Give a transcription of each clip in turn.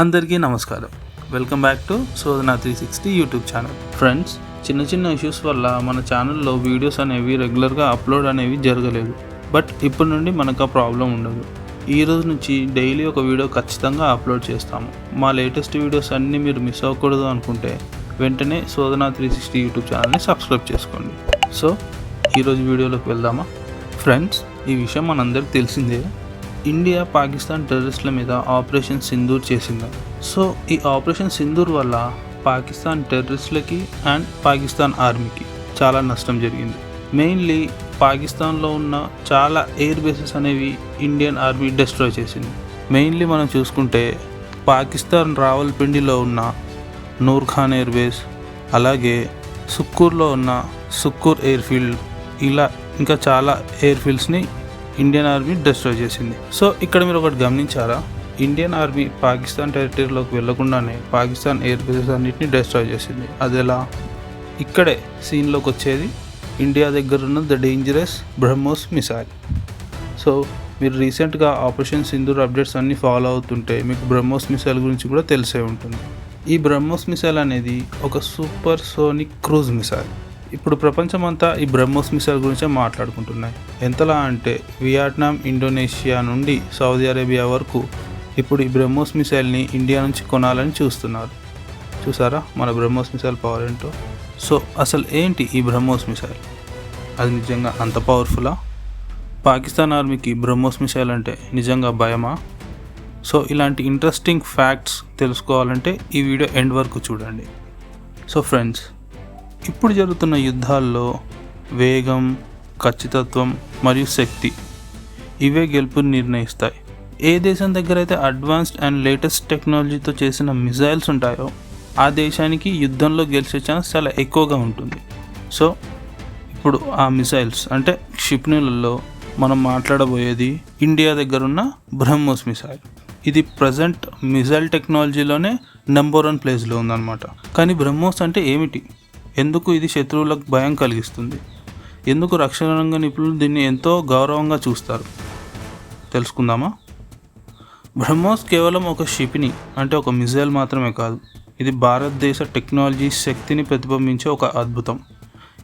అందరికీ నమస్కారం. Welcome back to Shodhana three sixty YouTube channel friends చిన్న చిన్న ఇష్యూస్ వల్ల మన ఛానల్లో వీడియోస్ అనేవి రెగ్యులర్గా అప్లోడ్ అనేవి జరగలేదు. బట్ ఇప్పటి నుండి మనకు ఆ ప్రాబ్లం ఉండదు. ఈ రోజు నుంచి డైలీ ఒక వీడియో ఖచ్చితంగా అప్లోడ్ చేస్తాము. మా లేటెస్ట్ వీడియోస్ అన్నీ మీరు మిస్ అవ్వకూడదు అనుకుంటే వెంటనే శోధన త్రీ సిక్స్టీ యూట్యూబ్ ఛానల్ని సబ్స్క్రైబ్ చేసుకోండి. సో ఈరోజు వీడియోలోకి వెళ్దామా? ఫ్రెండ్స్ ఈ విషయం మనందరికి తెలిసిందే. ఇండియా పాకిస్తాన్ టెర్రరిస్టుల మీద ఆపరేషన్ సింధూర్ చేసింది. సో ఈ ఆపరేషన్ సింధూర్ వల్ల పాకిస్తాన్ టెర్రరిస్టులకి అండ్ పాకిస్తాన్ ఆర్మీకి చాలా నష్టం జరిగింది. మెయిన్లీ పాకిస్తాన్లో ఉన్న చాలా ఎయిర్ బేసెస్ అనేవి ఇండియన్ ఆర్మీ డిస్ట్రాయ్ చేసింది. మెయిన్లీ మనం చూసుకుంటే పాకిస్తాన్ రావల్పిండిలో ఉన్న నూర్ఖాన్ ఎయిర్ బేస్ అలాగే సుక్కూర్లో ఉన్న సుక్కూర్ ఎయిర్ ఫీల్డ్ ఇలా ఇంకా చాలా ఎయిర్ ఫీల్డ్స్ని ఇండియన్ ఆర్మీ డిస్ట్రాయ్ చేసింది. సో ఇక్కడ మీరు ఒకటి గమనించారా? ఇండియన్ ఆర్మీ పాకిస్తాన్ టెరిటరీలోకి వెళ్ళకుండానే పాకిస్తాన్ ఎయిర్ బేసెస్ అన్నింటినీ డిస్ట్రాయ్ చేసింది. అది ఎలా ఇక్కడే సీన్లోకి వచ్చేది ఇండియా దగ్గర ఉన్న the dangerous BrahMos missile so మీరు రీసెంట్గా ఆపరేషన్ సింధూర్ అప్డేట్స్ అన్నీ ఫాలో అవుతుంటే మీకు బ్రహ్మోస్ మిసైల్ గురించి కూడా తెలిసే ఉంటుంది. ఈ బ్రహ్మోస్ మిసైల్ అనేది ఒక సూపర్ సోనిక్ క్రూజ్ మిసైల్ ఇప్పుడు ప్రపంచమంతా ఈ బ్రహ్మోస్ మిసైల్ గురించే మాట్లాడుకుంటున్నాయి. ఎంతలా అంటే వియట్నాం ఇండోనేషియా నుండి సౌదీ అరేబియా వరకు ఇప్పుడు ఈ బ్రహ్మోస్ మిసైల్ని ఇండియా నుంచి కొనాలని చూస్తున్నారు. చూసారా? మన బ్రహ్మోస్ మిసైల్ పవర్ ఏంటో? సో అసలు ఏంటి ఈ బ్రహ్మోస్ మిసైల్? అది నిజంగా అంత పవర్ఫుల్లా పాకిస్తాన్ ఆర్మీకి బ్రహ్మోస్ మిసైల్ అంటే నిజంగా భయమా? సో ఇలాంటి ఇంట్రెస్టింగ్ ఫ్యాక్ట్స్ తెలుసుకోవాలంటే ఈ వీడియో ఎండ్ వరకు చూడండి. సో ఫ్రెండ్స్ ఇప్పుడు జరుగుతున్న యుద్ధాల్లో వేగం ఖచ్చితత్వం మరియు శక్తి ఇవే గెలుపుని నిర్ణయిస్తాయి. ఏ దేశం దగ్గర అయితే అడ్వాన్స్డ్ అండ్ లేటెస్ట్ టెక్నాలజీతో చేసిన మిజైల్స్ ఉంటాయో ఆ దేశానికి యుద్ధంలో గెలిచే ఛాన్స్ చాలా ఎక్కువగా ఉంటుంది. సో ఇప్పుడు ఆ మిసైల్స్ అంటే క్షిపణులలో మనం మాట్లాడబోయేది ఇండియా దగ్గర ఉన్న బ్రహ్మోస్ మిసైల్ ఇది ప్రజెంట్ మిసైల్ టెక్నాలజీలోనే నెంబర్ వన్ ప్లేస్లో ఉందన్నమాట. కానీ బ్రహ్మోస్ అంటే ఏమిటి? ఎందుకు ఇది శత్రువులకు భయం కలిగిస్తుంది? ఎందుకు రక్షణ రంగ నిపుణులు దీన్ని ఎంతో గౌరవంగా చూస్తారు? తెలుసుకుందామా? బ్రహ్మోస్ కేవలం ఒక క్షిపిణి అంటే ఒక మిజైల్ మాత్రమే కాదు. ఇది భారతదేశ టెక్నాలజీ శక్తిని ప్రతిబింబించే ఒక అద్భుతం.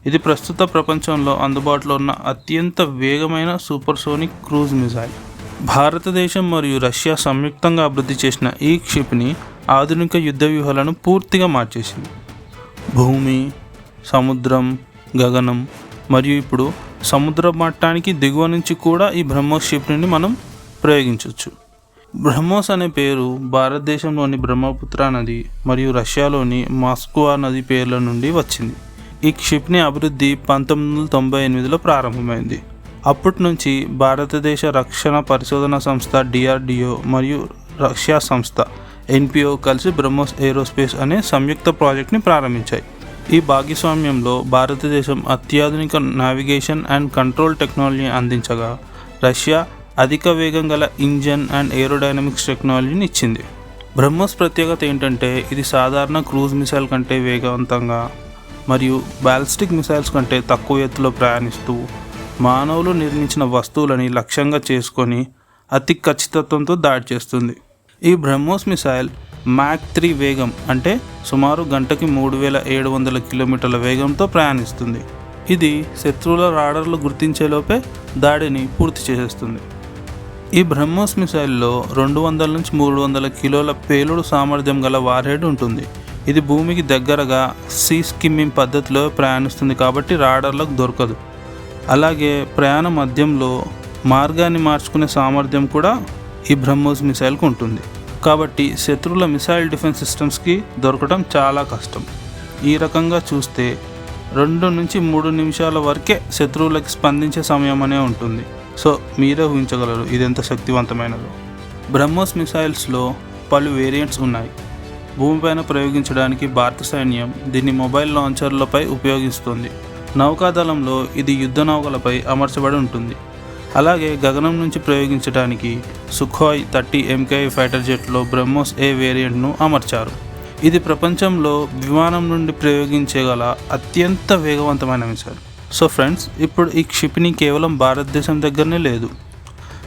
ఇది ప్రస్తుత ప్రపంచంలో అందుబాటులో ఉన్న అత్యంత వేగమైన సూపర్సోనిక్ క్రూజ్ మిజైల్. భారతదేశం మరియు రష్యా సంయుక్తంగా అభివృద్ధి చేసిన ఈ క్షిపణి ఆధునిక యుద్ధ వ్యూహాలను పూర్తిగా మార్చేసింది. భూమి సముద్రం గగనం మరియు ఇప్పుడు సముద్ర మట్టానికి దిగువ నుంచి కూడా ఈ బ్రహ్మోస్ షిప్ని మనం ప్రయోగించవచ్చు బ్రహ్మోస్ అనే పేరు భారతదేశంలోని బ్రహ్మపుత్ర నది మరియు రష్యాలోని మాస్కువా నది పేర్ల నుండి వచ్చింది. ఈ క్షిప్ని అభివృద్ధి పంతొమ్మిది వందల తొంభై ఎనిమిదిలో ప్రారంభమైంది. అప్పటి నుంచి భారతదేశ రక్షణ పరిశోధన సంస్థ డిఆర్డిఓ మరియు రష్యా సంస్థ ఎన్పిఓ కలిసి బ్రహ్మోస్ ఏరోస్పేస్ అనే సంయుక్త ప్రాజెక్ట్ని ప్రారంభించాయి. ఈ భాగస్వామ్యంలో భారతదేశం అత్యాధునిక నావిగేషన్ అండ్ కంట్రోల్ టెక్నాలజీ అందించగా రష్యా అధిక వేగం గల ఇంజన్ అండ్ ఏరోడైనమిక్స్ టెక్నాలజీని ఇచ్చింది. బ్రహ్మోస్ ప్రత్యేకత ఏంటంటే ఇది సాధారణ క్రూజ్ మిసైల్ కంటే వేగవంతంగా మరియు బాలిస్టిక్ మిసైల్స్ కంటే తక్కువ ఎత్తులో ప్రయాణిస్తూ మానవులు నిర్మించిన వస్తువులని లక్ష్యంగా చేసుకొని అతి ఖచ్చితత్వంతో దాడి చేస్తుంది. ఈ బ్రహ్మోస్ మిసైల్ మ్యాక్ త్రీ వేగం అంటే సుమారు గంటకి మూడు వేల ఏడు వందల కిలోమీటర్ల వేగంతో ప్రయాణిస్తుంది. ఇది శత్రువుల రాడర్లు గుర్తించేలోపే దాడిని పూర్తి చేసేస్తుంది. ఈ బ్రహ్మోస్ మిసైల్లో రెండు వందల నుంచి మూడు వందల కిలోల పేలుడు సామర్థ్యం గల వార్హెడ్ ఉంటుంది. ఇది భూమికి దగ్గరగా సీ స్కిమ్మింగ్ పద్ధతిలో ప్రయాణిస్తుంది కాబట్టి రాడర్లకు దొరకదు. అలాగే ప్రయాణ మధ్యంలో మార్గాన్ని మార్చుకునే సామర్థ్యం కూడా ఈ బ్రహ్మోస్ మిసైల్కి ఉంటుంది. కాబట్టి శత్రువుల మిసైల్ డిఫెన్స్ సిస్టమ్స్కి దొరకడం చాలా కష్టం. ఈ రకంగా చూస్తే రెండు నుంచి మూడు నిమిషాల వరకే శత్రువులకి స్పందించే సమయం అనే ఉంటుంది. సో మీరే ఊహించగలరు ఇదెంత శక్తివంతమైనదో. బ్రహ్మోస్ మిసైల్స్లో పలు వేరియంట్స్ ఉన్నాయి. భూమిపైన ప్రయోగించడానికి భారత సైన్యం దీన్ని మొబైల్ లాంచర్లపై ఉపయోగిస్తుంది. నౌకాదళంలో ఇది యుద్ధ నౌకలపై అమర్చబడి ఉంటుంది. అలాగే గగనం నుంచి ప్రయోగించడానికి సుఖాయ్ థర్టీ ఎంకేఐ ఫైటర్ జెట్లో బ్రహ్మోస్ ఏ వేరియంట్ను అమర్చారు. ఇది ప్రపంచంలో విమానం నుండి ప్రయోగించగల అత్యంత వేగవంతమైన మిసైల్. సో ఫ్రెండ్స్ ఇప్పుడు ఈ క్షిప్ని కేవలం భారతదేశం దగ్గరనే లేదు.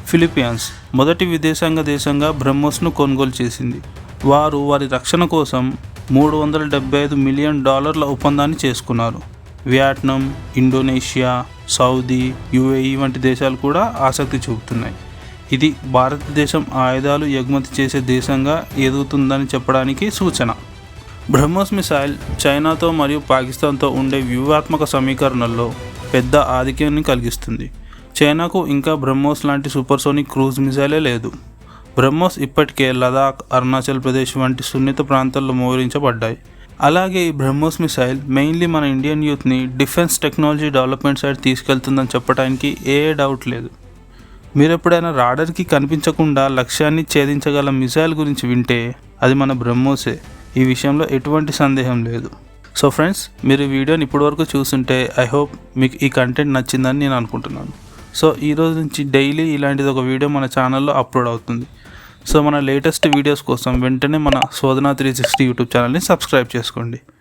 ఫిలిపియన్స్ మొదటి విదేశాంగ దేశంగా బ్రహ్మోస్ను కొనుగోలు చేసింది. వారు వారి రక్షణ కోసం మూడు వందల డెబ్బై ఐదు మిలియన్ డాలర్ల ఒప్పందాన్ని చేసుకున్నారు. వియట్నాం ఇండోనేషియా సౌదీ యుఏఈ వంటి దేశాలు కూడా ఆసక్తి చూపుతున్నాయి. ఇది భారతదేశం ఆయుధాలు ఎగుమతి చేసే దేశంగా ఎదుగుతుందని చెప్పడానికి సూచన. బ్రహ్మోస్ మిసైల్ చైనాతో మరియు పాకిస్తాన్తో ఉండే వ్యూహాత్మక సమీకరణల్లో పెద్ద ఆధిక్యాన్ని కలిగిస్తుంది. చైనాకు ఇంకా బ్రహ్మోస్ లాంటి సూపర్సోనిక్ క్రూజ్ మిసైలే లేదు. బ్రహ్మోస్ ఇప్పటికే లదాఖ్ అరుణాచల్ ప్రదేశ్ వంటి సున్నిత ప్రాంతాల్లో మోహరించబడ్డాయి. అలాగే ఈ బ్రహ్మోస్ మిసైల్ మెయిన్లీ మన ఇండియన్ యూత్ని డిఫెన్స్ టెక్నాలజీ డెవలప్మెంట్ సైడ్ తీసుకెళ్తుందని చెప్పడానికి ఏ డౌట్ లేదు. మీరు ఎప్పుడైనా రాడర్కి కనిపించకుండా లక్ష్యాన్ని ఛేదించగల మిసైల్ గురించి వింటే అది మన బ్రహ్మోసే. ఈ విషయంలో ఎటువంటి సందేహం లేదు. సో ఫ్రెండ్స్ మీరు ఈ వీడియోని ఇప్పటివరకు చూస్తుంటే ఐ హోప్ మీకు ఈ కంటెంట్ నచ్చిందని నేను అనుకుంటున్నాను. సో ఈ రోజు నుంచి డైలీ ఇలాంటిది ఒక వీడియో మన ఛానల్లో అప్లోడ్ అవుతుంది. సో మన లేటెస్ట్ వీడియోస్ కోసం వెంటనే మన శోధన త్రీ సిక్స్టీ యూట్యూబ్ ఛానల్ని సబ్స్క్రైబ్ చేసుకోండి.